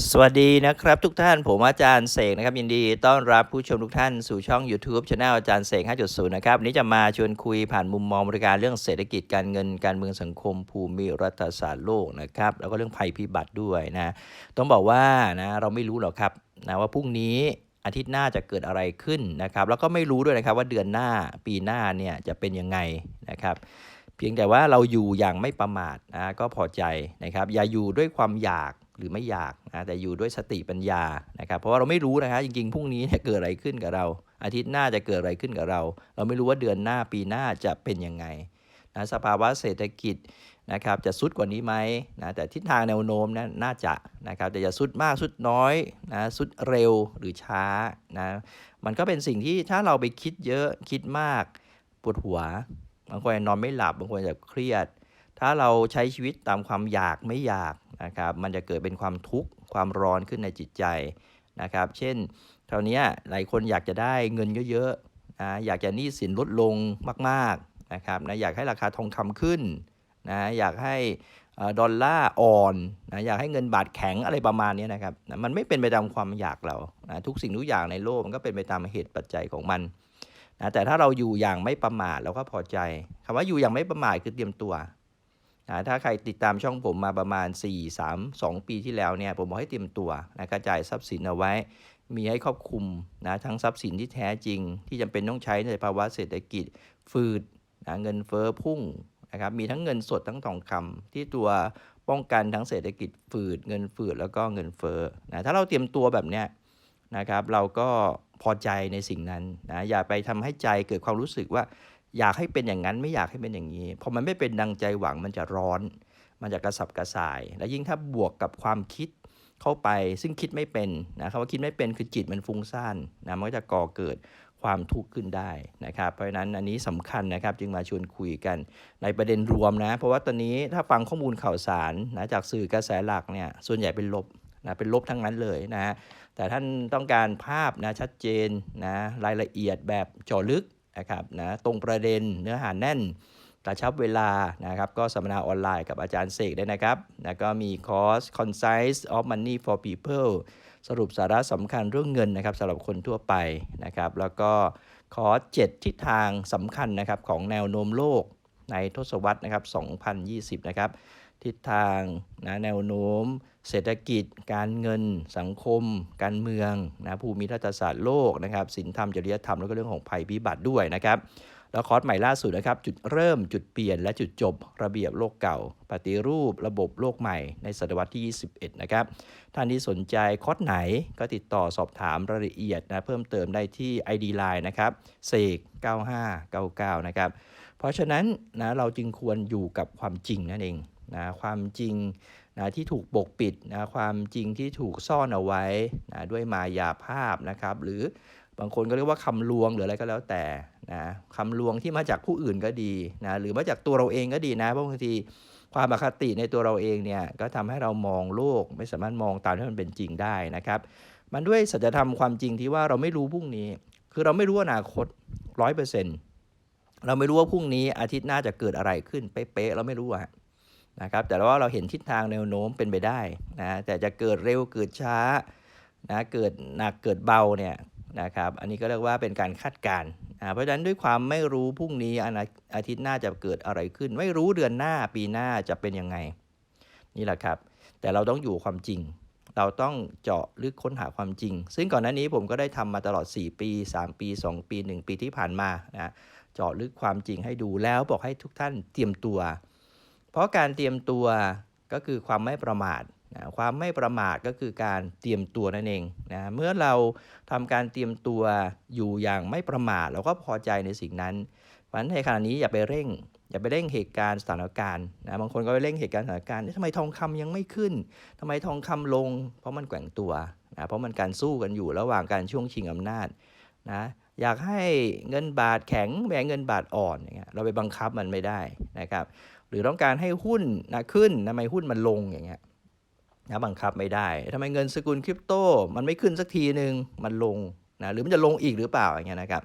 สวัสดีนะครับทุกท่านผมอาจารย์เสกนะครับยินดีต้อนรับผู้ชมทุกท่านสู่ช่อง YouTube Channel อาจารย์เสก 5.0 นะครับวันนี้จะมาชวนคุยผ่านมุมมองบริการเรื่องเศรษฐกิจการเงินการเมืองสังคม ภูมิรัฐศาสตร์โลกนะครับแล้วก็เรื่องภัยพิบัติด้วยนะต้องบอกว่านะเราไม่รู้หรอกครับนะว่าพรุ่งนี้อาทิตย์หน้าจะเกิดอะไรขึ้นนะครับแล้วก็ไม่รู้ด้วยนะครับว่าเดือนหน้าปีหน้าเนี่ยจะเป็นยังไงนะครับเพียงแต่ว่าเราอยู่อย่างไม่ประมาทนะก็พอใจนะครับอย่าอยู่ด้วยความอยาก หรือไม่อยากนะแต่อยู่ด้วยสติปัญญานะครับเพราะว่าเราไม่รู้นะครับจริงๆพรุ่งนี้เนี่ยเกิดอะไรขึ้นกับเรา อาทิตย์หน้าจะเกิดอะไรขึ้นกับเรา เราไม่รู้ว่าเดือนหน้าปีหน้าจะเป็นยังไงนะสภาวะเศรษฐกิจนะครับจะสุดกว่านี้ไหมนะแต่ทิศทางแนวโน้มนะน่าจะนะครับแต่จะสุดมากสุดน้อยนะสุดเร็วหรือช้านะมันก็เป็นสิ่งที่ถ้าเราไปคิดเยอะคิดมากปวดหัวบางคนนอนไม่หลับ บางคนจะเครียด ถ้าเราใช้ชีวิตตามความอยากไม่อยาก นะครับมันจะเกิดเป็นความทุกข์ความร้อนขึ้นในจิตใจนะครับ เช่นคราวเนี้ยหลายคนอยากจะได้เงินเยอะๆนะอยากจะหนี้สินลดลงมากๆนะครับนะอยากให้ราคาทองคำขึ้นนะอยากให้ดอลลาร์อ่อนนะอยากให้เงินบาทแข็งอะไรประมาณนี้นะครับนะมันไม่เป็นไปตามความอยากเรานะทุกสิ่งทุกอย่างในโลกมันก็เป็นไปตามเหตุปัจจัยของมันนะแต่ถ้าเราอยู่อย่างไม่ประมาทเราก็พอใจคำว่าอยู่อย่างไม่ประมาทคือเตรียมตัว นะถ้าใครติดตามช่องผมมาประมาณ 4 3 2 ปีที่แล้วเนี่ยผมบอกให้เตรียมตัวนะกระจายทรัพย์สินเอาไว้ มีให้ครอบคลุมนะทั้งทรัพย์สินที่แท้จริง ที่จำเป็นต้องใช้ในภาวะเศรษฐกิจฟืดนะเงินเฟ้อพุ่งนะครับมีทั้งเงินสดทั้งทองคำที่ตัวป้องกันทั้งเศรษฐกิจฝืดเงินฝืดแล้วก็เงินเฟ้อนะถ้าเราเตรียมตัวแบบเนี้ยนะครับเราก็พอใจในสิ่งนั้นนะอย่าไปทำให้ใจเกิดความรู้สึกว่า อยากให้เป็นอย่างนั้นไม่อยากให้เป็นอย่างนี้พอมันไม่เป็นดังใจหวังมันจะร้อน มันจะกระสับกระส่าย และยิ่งถ้าบวกกับความคิดเข้าไป ซึ่งคิดไม่เป็นนะคำว่าคิดไม่เป็นคือจิตมันฟุ้งซ่านนะมันก็จะก่อเกิดความทุกข์ขึ้นได้นะครับ เพราะฉะนั้นอันนี้สำคัญนะครับจึงมาชวนคุยกันในประเด็นรวมนะ เพราะว่าตอนนี้ถ้าฟังข้อมูลข่าวสารนะจากสื่อกระแสหลักเนี่ยส่วนใหญ่เป็นลบนะเป็นลบทั้งนั้นเลยนะฮะแต่ท่านต้องการภาพนะชัดเจนนะรายละเอียดแบบเจาะลึก นะครับนะตรงประเด็นเนื้อหาแน่นกระชับเวลานะครับก็สัมมนาออนไลน์กับอาจารย์เสกได้นะครับแล้วก็มีคอร์ส Concise of Money for People สรุปสาระสำคัญเรื่องเงินนะครับสำหรับคนทั่วไปนะครับแล้วก็คอร์ส 7 ทิศทางสำคัญนะครับของแนวโน้มโลก ในทศวรรษนะครับ 2020 นะครับ ทิศทางนะแนวโน้ม เศรษฐกิจ การเงิน สังคม การเมืองนะภูมิรัฐศาสตร์โลกนะครับสินธรรมจริยธรรมแล้วก็เรื่องของภัยพิบัติด้วยนะครับ แล้วคอร์สใหม่ล่าสุดนะครับ จุดเริ่มจุดเปลี่ยนและจุดจบระเบียบโลกเก่า ปฏิรูประบบโลกใหม่ในศตวรรษที่ 21 นะครับ ท่านที่สนใจคอร์สไหนก็ติดต่อสอบถามรายละเอียดนะเพิ่มเติมได้ที่ ID Line นะครับเสก9599 นะครับ เพราะฉะนั้นนะเราจึงควรอยู่กับความจริงนั่นเองนะความจริงนะที่ถูกปกปิดนะความจริงที่ถูกซ่อนเอาไว้นะด้วยมายาภาพนะครับ หรือบางคนก็เรียกว่าคำลวงหรืออะไรก็แล้วแต่ นะคำลวงที่มาจากผู้อื่นก็ดีนะหรือมาจากตัวเราเองก็ดีนะเพราะบางทีความอคติในตัวเราเองเนี่ยก็ทำให้เรามองโลกไม่สามารถมองตามที่มันเป็นจริงได้นะครับ มันด้วยสัจธรรมความจริงที่ว่าเราไม่รู้พรุ่งนี้ คือเราไม่รู้อนาคตร้อยเปอร์เซ็นต์เราไม่รู้ว่าพรุ่งนี้อาทิตย์หน้าจะเกิดอะไรขึ้นเป๊ะๆเราไม่รู้อะนะครับแต่ว่าเราเห็นทิศทางแนวโน้มเป็นไปได้นะแต่จะเกิดเร็วเกิดช้านะเกิดหนักเกิดเบาเนี่ยนะครับอันนี้ก็เรียกว่าเป็นการคาดการณ์ เพราะฉะนั้นด้วยความไม่รู้พรุ่งนี้อนอาทิตย์หน้าจะเกิดอะไรขึ้น ไม่รู้เดือนหน้าปีหน้าจะเป็นยังไง นี่แหละครับ แต่เราต้องอยู่ความจริง เราต้องเจาะลึกค้นหาความจริง ซึ่งก่อนหน้านี้ผมก็ได้ทำมาตลอด 4 ปี 3 ปี 2 ปี 1 ปีที่ผ่านมานะเจาะลึกความจริงให้ดูแล้วบอกให้ทุกท่านเตรียมตัว เพราะการเตรียมตัวก็คือความไม่ประมาท นะความไม่ประมาทก็คือการเตรียมตัวนั่นเองนะเมื่อเราทำการเตรียมตัวอยู่อย่างไม่ประมาทเราก็พอใจในสิ่งนั้นเพราะฉะนั้นในขณะนี้อย่าไปเร่ง อย่าไปเร่งเหตุการณ์สถานการณ์นะบางคนก็ไปเร่งเหตุการณ์สถานการณ์ทำไมทองคำยังไม่ขึ้นทำไมทองคำลง เพราะมันแกว่งตัวนะเพราะมันการสู้กันอยู่ระหว่างการช่วงชิงอำนาจนะอยากให้เงินบาทแข็งแบงเงินบาทอ่อนอย่างเงี้ยเราไปบังคับมันไม่ได้นะครับหรือต้องการให้หุ้นนะขึ้นทำไมหุ้นมันลงอย่างเงี้ย นะบังคับไม่ได้ทำไมเงินสกุลคริปโตมันไม่ขึ้นสักทีหนึ่งมันลงนะหรือมันจะลงอีกหรือเปล่าอย่างเงี้ยนะครับ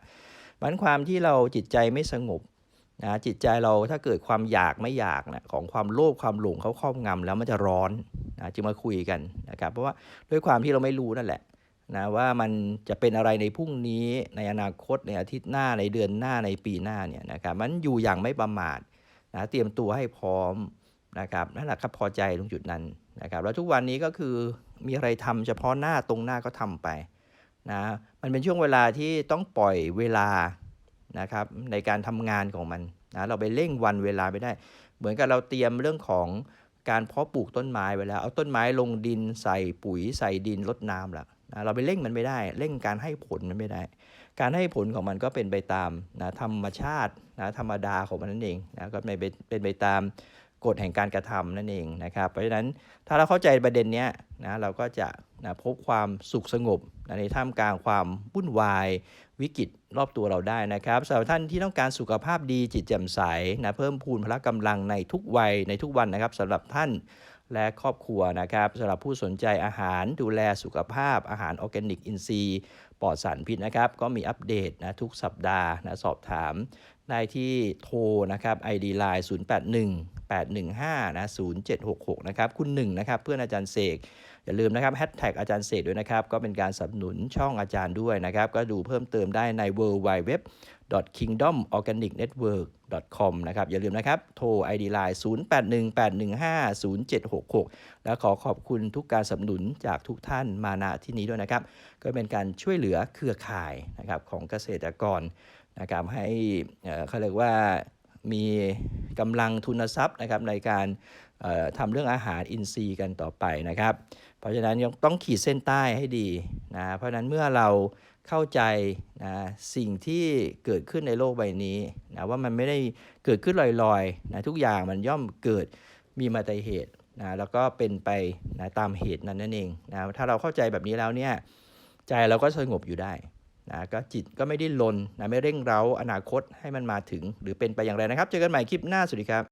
มันความที่เราจิตใจไม่สงบนะจิตใจเราถ้าเกิดความอยากไม่อยากนะของความโลภความหลงเขาครอบงำแล้วมันจะร้อนนะจึงมาคุยกันนะครับเพราะว่าด้วยความที่เราไม่รู้นั่นแหละนะว่ามันจะเป็นอะไรในพรุ่งนี้ในอนาคตในอาทิตย์หน้าในเดือนหน้าในปีหน้าเนี่ยนะครับมันอยู่อย่างไม่ประมาทนะเตรียมตัวให้พร้อมนะครับนั่นแหละครับพอใจตรงจุดนั้น นะครับแล้วทุกวันนี้ก็คือมีอะไรทำเฉพาะหน้าตรงหน้าก็ทำไปนะมันเป็นช่วงเวลาที่ต้องปล่อยเวลานะครับในการทำงานของมันนะเราไปเร่งวันเวลาไม่ได้ เหมือนกับเราเตรียมเรื่องของการเพาะปลูกต้นไม้ไว้แล้ว เอาต้นไม้ลงดินใส่ปุ๋ยใส่ดินรดน้ำละนะเราไปเร่งมันไม่ได้ เร่งการให้ผลมันไม่ได้ การให้ผลของมันก็เป็นไปตามนะธรรมชาตินะธรรมดาของมันนั่นเองนะก็ไม่เป็นเป็นไปตาม กฎแห่งการกระทำนั่นเองนะครับ เพราะฉะนั้นถ้าเราเข้าใจประเด็นนี้นะเราก็จะนะพบความสุขสงบนะในท่ามกลางความวุ่นวายวิกฤตรอบตัวเราได้นะครับสำหรับท่านที่ต้องการสุขภาพดีจิตแจ่มใสนะเพิ่มพูนพละกำลังในทุกวัยในทุกวันนะครับสำหรับท่าน และครอบครัวนะครับสำหรับผู้สนใจอาหารดูแลสุขภาพอาหารออร์แกนิกอินทรีย์ปลอดสารพิษนะครับก็มีอัปเดตนะทุกสัปดาห์นะสอบถามได้ที่โทรนะครับ ID Line 081 815นะ0766นะครับคุณหนึ่งนะครับเพื่อนอาจารย์เสกอย่าลืมนะครับแฮชแท็กอาจารย์เสกด้วยนะครับก็เป็นการสนับสนุนช่องอาจารย์ด้วยนะครับก็ดูเพิ่มเติมได้ใน w w w kingdomorganicnetwork.com นะครับ อย่าลืมนะครับ โทร ID Line 0818150766 และขอขอบคุณทุกการสนับสนุนจากทุกท่านมาณที่นี้ด้วยนะครับ ก็เป็นการช่วยเหลือเครือข่ายนะครับของเกษตรกรนะครับให้เขาเรียกว่ามีกำลังทุนทรัพย์นะครับในการทำเรื่องอาหารอินทรีย์กันต่อไปนะครับ เพราะฉะนั้นยังต้องขีดเส้นใต้ให้ดีนะเพราะฉะนั้นเมื่อเรา เข้าใจนะสิ่งที่เกิดขึ้นในโลกใบนี้นะว่ามันไม่ได้เกิดขึ้นลอยๆนะทุกอย่างมันย่อมเกิดมีมาแต่เหตุนะแล้วก็เป็นไปนะตามเหตุนั้นนั่นเองนะถ้าเราเข้าใจแบบนี้แล้วเนี่ยใจเราก็สงบอยู่ได้นะก็จิตก็ไม่ได้ลนนะไม่เร่งเร้าอนาคตให้มันมาถึง หรือเป็นไปอย่างไรนะครับ เจอกันใหม่คลิปหน้าสวัสดีครับ